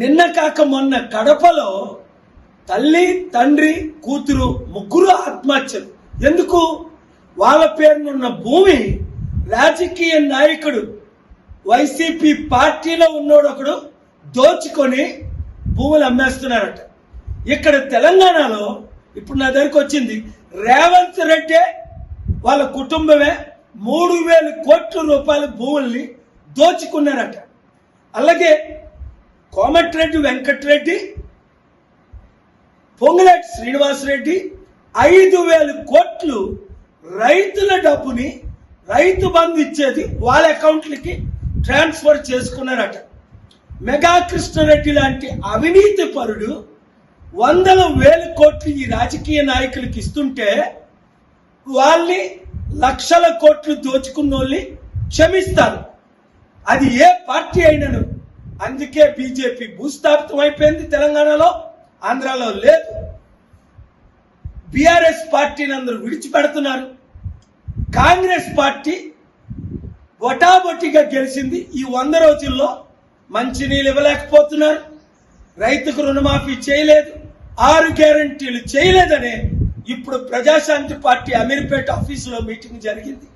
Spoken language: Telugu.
నిన్న కాక మొన్న కడపలో తల్లి తండ్రి కూతురు ముగ్గురు ఆత్మహత్యలు. ఎందుకు? వాళ్ళ పేరునున్న భూమి రాజకీయ నాయకుడు వైసీపీ పార్టీలో ఉన్నోడు ఒకడు దోచుకొని భూములు అమ్మేస్తున్నారట. ఇక్కడ తెలంగాణలో ఇప్పుడు నా దగ్గరికి వచ్చింది రేవంత్ రెడ్డి వాళ్ళ కుటుంబమే మూడు వేల కోట్ల రూపాయల భూముల్ని దోచుకున్నారట. అలాగే కోమటిరెడ్డి వెంకటరెడ్డి పొంగులేటి శ్రీనివాసరెడ్డి ఐదు వేల కోట్లు రైతుల డబ్బుని రైతు బంధు ఇచ్చేది వాళ్ళ అకౌంట్లకి ట్రాన్స్ఫర్ చేసుకున్నారట. మెగా కృష్ణారెడ్డి లాంటి అవినీతి పరుడు వందల వేల కోట్లు ఈ రాజకీయ నాయకులకి ఇస్తుంటే వాళ్ళని లక్షల కోట్లు దోచుకున్న వాళ్ళని క్షమిస్తారు. అది ఏ పార్టీ అయినను అందుకే బీజేపీ భూస్థాపితం అయిపోయింది తెలంగాణలో ఆంధ్రాలో లేదు. బీఆర్ఎస్ పార్టీని అందరూ విడిచిపెడుతున్నారు. కాంగ్రెస్ పార్టీ ఒటాబొటిగా గెలిచింది. ఈ వంద రోజుల్లో మంచినీళ్ళు ఇవ్వలేకపోతున్నారు. రైతుకు రుణమాఫీ చేయలేదు. ఆరు గ్యారంటీలు చేయలేదనే ఇప్పుడు ప్రజాశాంతి పార్టీ అమీర్పేట ఆఫీసులో మీటింగ్ జరిగింది.